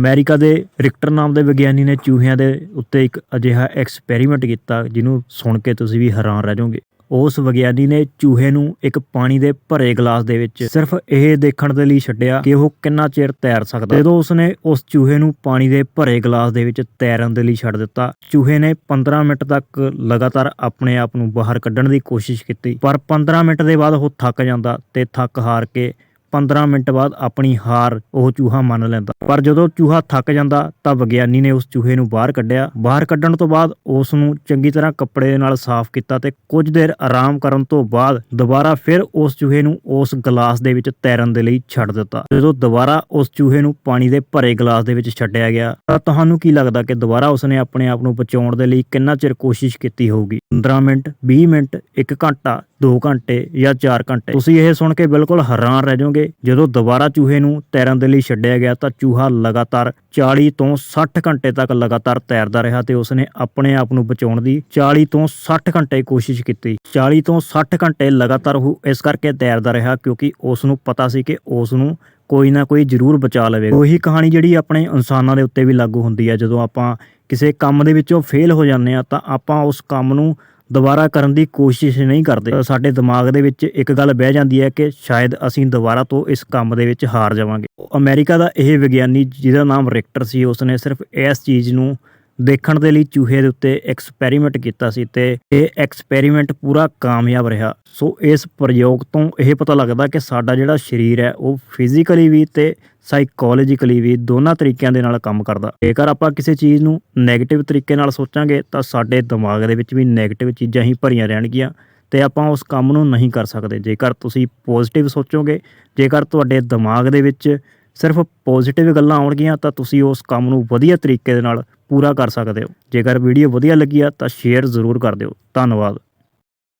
America ਦੇ ਰਿਕਟਰ ਨਾਮ ਦੇ ਵਿਗਿਆਨੀ ਨੇ ਚੂਹਿਆਂ ਦੇ ਉੱਤੇ ਇੱਕ ਅਜਿਹਾ ਐਕਸਪੈਰੀਮੈਂਟ ਕੀਤਾ, ਜਿਹਨੂੰ ਸੁਣ ਕੇ ਤੁਸੀਂ ਵੀ ਹੈਰਾਨ ਰਹਿ ਜਾਓਗੇ। ਉਸ ਵਿਗਿਆਨੀ ਨੇ ਚੂਹੇ ਨੂੰ ਇੱਕ ਪਾਣੀ ਦੇ ਭਰੇ ਗਲਾਸ ਦੇ ਵਿੱਚ ਸਿਰਫ ਇਹ ਦੇਖਣ ਦੇ ਲਈ ਛੱਡਿਆ ਕਿ ਉਹ ਕਿੰਨਾ ਚਿਰ ਤੈਰ ਸਕਦਾ। ਜਦੋਂ ਉਸਨੇ ਉਸ ਚੂਹੇ ਨੂੰ ਪਾਣੀ ਦੇ ਭਰੇ ਗਲਾਸ ਦੇ ਵਿੱਚ ਤੈਰਨ ਦੇ ਲਈ ਛੱਡ ਦਿੱਤਾ, ਚੂਹੇ ਨੇ 15 ਮਿੰਟ ਤੱਕ ਲਗਾਤਾਰ ਆਪਣੇ ਆਪ ਨੂੰ ਬਾਹਰ ਕੱਢਣ ਦੀ ਕੋਸ਼ਿਸ਼ ਕੀਤੀ। ਪਰ 15 ਮਿੰਟ ਦੇ ਬਾਅਦ ਉਹ ਥੱਕ ਜਾਂਦਾ ਤੇ ਥੱਕ ਹਾਰ ਕੇ 15 ਮਿੰਟ ਬਾਅਦ ਆਪਣੀ ਹਾਰ ਉਹ ਚੂਹਾ ਮੰਨ ਲੈਂਦਾ। ਪਰ ਜਦੋਂ ਚੂਹਾ ਥੱਕ ਜਾਂਦਾ ਤਾਂ ਵਿਗਿਆਨੀ ਨੇ ਉਸ ਚੂਹੇ ਨੂੰ ਬਾਹਰ ਕੱਢਿਆ। ਬਾਹਰ ਕੱਢਣ ਤੋਂ ਬਾਅਦ ਉਸ ਨੂੰ ਚੰਗੀ ਤਰ੍ਹਾਂ ਕੱਪੜੇ ਦੇ ਨਾਲ ਸਾਫ਼ ਕੀਤਾ ਤੇ ਕੁਝ ਦੇਰ ਆਰਾਮ ਕਰਨ ਤੋਂ ਬਾਅਦ ਦੁਬਾਰਾ ਫਿਰ ਉਸ ਚੂਹੇ ਨੂੰ ਉਸ ਗਲਾਸ ਦੇ ਵਿੱਚ ਤੈਰਨ ਦੇ ਲਈ ਛੱਡ ਦਿੱਤਾ। ਜਦੋਂ ਦੁਬਾਰਾ ਉਸ ਚੂਹੇ ਨੂੰ ਪਾਣੀ ਦੇ ਭਰੇ ਗਲਾਸ ਦੇ ਵਿੱਚ ਛੱਡਿਆ ਗਿਆ ਤਾਂ ਤੁਹਾਨੂੰ ਕੀ ਲੱਗਦਾ ਕਿ ਦੁਬਾਰਾ ਉਸਨੇ ਆਪਣੇ ਆਪ ਨੂੰ ਬਚਾਉਣ ਦੇ ਲਈ ਕਿੰਨਾ ਚਿਰ ਕੋਸ਼ਿਸ਼ ਕੀਤੀ ਹੋਊਗੀ? 15 ਮਿੰਟ 20 ਮਿੰਟ 1 ਘੰਟਾ 2 ਘੰਟੇ ਜਾਂ 4 ਘੰਟੇ। ਤੁਸੀਂ ਇਹ ਸੁਣ ਕੇ ਬਿਲਕੁਲ ਹੈਰਾਨ ਰਹਿ ਜਾਓਗੇ। ਜਦੋਂ ਦੁਬਾਰਾ ਚੂਹੇ ਨੂੰ ਤੈਰਨ ਦੇ ਲਈ ਛੱਡਿਆ ਗਿਆ ਤਾਂ ਚੂਹਾ ਲਗਾਤਾਰ 40 ਤੋਂ 60 ਘੰਟੇ ਤੱਕ ਲਗਾਤਾਰ ਤੈਰਦਾ ਰਿਹਾ ਤੇ ਉਸਨੇ ਆਪਣੇ ਆਪ ਨੂੰ ਬਚਾਉਣ ਦੀ 40 ਤੋਂ 60 ਘੰਟੇ ਕੋਸ਼ਿਸ਼ ਕੀਤੀ। 40 ਤੋਂ 60 ਘੰਟੇ ਲਗਾਤਾਰ ਉਹ ਇਸ ਕਰਕੇ ਤੈਰਦਾ ਰਿਹਾ ਕਿਉਂਕਿ ਉਸ ਨੂੰ ਪਤਾ ਸੀ ਕਿ ਉਸ ਨੂੰ ਕੋਈ ਨਾ ਕੋਈ ਜ਼ਰੂਰ ਬਚਾ ਲਵੇਗਾ। ਉਹੀ ਕਹਾਣੀ ਜਿਹੜੀ ਆਪਣੇ ਇਨਸਾਨਾਂ ਦੇ ਉੱਤੇ ਵੀ ਲਾਗੂ ਹੁੰਦੀ ਹੈ। ਜਦੋਂ ਆਪਾਂ ਕਿਸੇ ਕੰਮ ਦੇ ਵਿੱਚੋਂ ਫੇਲ ਹੋ ਜਾਂਦੇ ਆ ਤਾਂ ਆਪਾਂ ਉਸ ਕੰਮ ਨੂੰ ਦੁਬਾਰਾ ਕਰਨ ਦੀ ਕੋਸ਼ਿਸ਼ ਨਹੀਂ ਕਰਦੇ। ਸਾਡੇ ਦਿਮਾਗ ਦੇ ਵਿੱਚ ਇੱਕ ਗੱਲ ਬਹਿ ਜਾਂਦੀ ਹੈ ਕਿ ਸ਼ਾਇਦ ਅਸੀਂ ਦੁਬਾਰਾ ਤੋਂ ਇਸ ਕੰਮ ਦੇ ਵਿੱਚ ਹਾਰ ਜਾਵਾਂਗੇ। ਅਮਰੀਕਾ ਦਾ ਇਹ ਵਿਗਿਆਨੀ ਜਿਹਦਾ ਨਾਮ ਰਿਕਟਰ ਸੀ, ਉਸਨੇ ਸਿਰਫ ਇਸ ਚੀਜ਼ ਨੂੰ ਦੇਖਣ ਦੇ ਲਈ ਚੂਹੇ ਦੇ ਉੱਤੇ ਐਕਸਪੈਰੀਮੈਂਟ ਕੀਤਾ ਸੀ ਤੇ ਇਹ ਐਕਸਪੈਰੀਮੈਂਟ ਪੂਰਾ ਕਾਮਯਾਬ ਰਿਹਾ। ਸੋ ਇਸ ਪ੍ਰਯੋਗ ਤੋਂ ਇਹ ਪਤਾ ਲੱਗਦਾ ਕਿ ਸਾਡਾ ਜਿਹੜਾ ਸਰੀਰ ਹੈ, ਉਹ ਫਿਜ਼ੀਕਲੀ ਵੀ ਤੇ ਸਾਈਕੋਲੋਜੀਕਲੀ ਵੀ ਦੋਨਾਂ ਤਰੀਕਿਆਂ ਦੇ ਨਾਲ ਕੰਮ ਕਰਦਾ। ਜੇਕਰ ਆਪਾਂ ਕਿਸੇ ਚੀਜ਼ ਨੂੰ 네ਗੇਟਿਵ ਤਰੀਕੇ ਨਾਲ ਸੋਚਾਂਗੇ, ਤਾਂ ਸਾਡੇ ਦਿਮਾਗ ਦੇ ਵਿੱਚ ਵੀ 네ਗੇਟਿਵ ਚੀਜ਼ਾਂ ਹੀ ਭਰੀਆਂ ਰਹਿਣਗੀਆਂ ਤੇ ਆਪਾਂ ਉਸ ਕੰਮ ਨੂੰ ਨਹੀਂ ਕਰ ਸਕਦੇ। ਜੇਕਰ ਤੁਸੀਂ ਪੋਜ਼ਿਟਿਵ ਸੋਚੋਗੇ, ਜੇਕਰ ਤੁਹਾਡੇ ਦਿਮਾਗ ਦੇ ਵਿੱਚ ਸਿਰਫ ਪੋਜ਼ਿਟਿਵ ਗੱਲਾਂ ਆਉਣਗੀਆਂ ਤਾਂ ਤੁਸੀਂ ਉਸ ਕੰਮ ਨੂੰ ਵਧੀਆ ਤਰੀਕੇ ਦੇ ਨਾਲ ਪੂਰਾ ਕਰ ਸਕਦੇ ਹੋ। ਜੇਕਰ ਵੀਡੀਓ ਵਧੀਆ ਲੱਗੀ ਆ ਤਾਂ ਸ਼ੇਅਰ ਜ਼ਰੂਰ ਕਰ ਦਿਓ। ਧੰਨਵਾਦ।